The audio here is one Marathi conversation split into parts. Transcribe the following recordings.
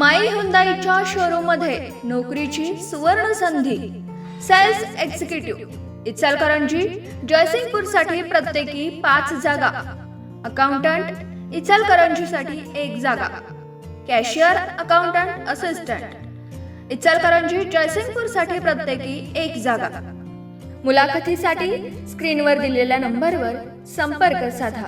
माई हुंदाईच्या शोरूममध्ये नोकरीची सुवर्ण संधी सेल्स एक्झिक्युटिव्ह इचलकरंजी जयसिंगपूरसाठी प्रत्येकी पाच जागा. अकाउंटंट इचलकरंजीसाठी एक जागा. कॅशियर अकाउंटंट असिस्टंट इचलकरंजी जयसिंगपूरसाठी प्रत्येकी एक जागा. मुलाखतीसाठी स्क्रीनवर दिलेल्या नंबरवर संपर्क साधा.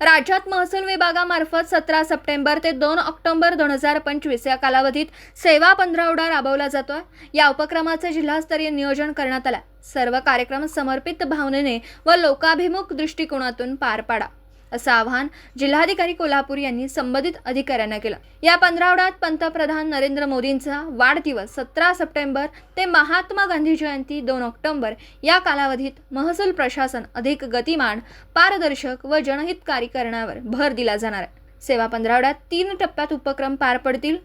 राज्यात महसूल विभागामार्फत सतरा सप्टेंबर ते दोन ऑक्टोबर दोन हजार पंचवीस या कालावधीत सेवा पंधरावडा राबवला जातो या उपक्रमाचे जिल्हास्तरीय नियोजन करण्यात आलं सर्व कार्यक्रम समर्पित भावनेने व लोकाभिमुख दृष्टिकोनातून पार पाडा. असं आवाहन जिल्हाधिकारी कोल्हापूर यांनी संबंधित अधिकाऱ्यांना केलं. या पंधरावड्यात पंतप्रधान नरेंद्र मोदींचा वाढदिवस सतरा सप्टेंबर ते महात्मा गांधी जयंती दोन ऑक्टोबर या कालावधीत महसूल प्रशासन अधिक गतिमान पारदर्शक व जनहितकारी करण्यावर भर दिला जाणार आहे. सेवा पंधरावड्यात तीन टप्प्यात उपक्रम पार पडतील.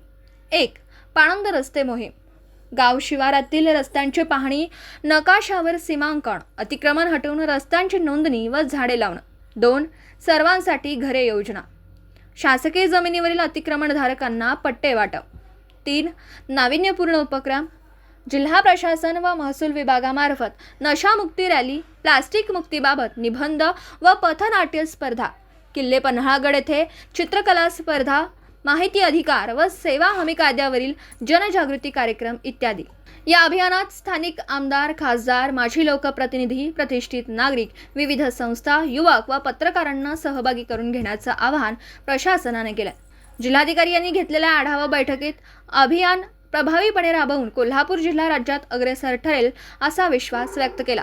एक पाणंद रस्ते मोहीम. गाव शिवारातील रस्त्यांची पाहणी नकाशावर सीमांकन अतिक्रमण हटवून रस्त्यांची नोंदणी व झाडे लावणं. दोन सर्वांसाठी घरे योजना. शासकीय जमिनीवरील अतिक्रमणधारकांना पट्टे वाटप. तीन नाविन्यपूर्ण उपक्रम. जिल्हा प्रशासन व महसूल विभागामार्फत नशामुक्ती रॅली प्लास्टिक मुक्तीबाबत निबंध व पथनाट्य स्पर्धा. किल्ले पन्हाळगड येथे चित्रकला स्पर्धा माहिती अधिकार व सेवा हमी कायद्यावरील जनजागृती कार्यक्रम इत्यादी. या अभियानात स्थानिक आमदार खासदार माजी लोकप्रतिनिधी प्रतिष्ठित नागरिक विविध संस्था युवक व पत्रकारांना सहभागी करून घेण्याचं आवाहन प्रशासनाने केलं जिल्हाधिकारी यांनी घेतलेल्या आढावा बैठकीत अभियान प्रभावीपणे राबवून कोल्हापूर जिल्हा राज्यात अग्रेसर ठरेल असा विश्वास व्यक्त केला.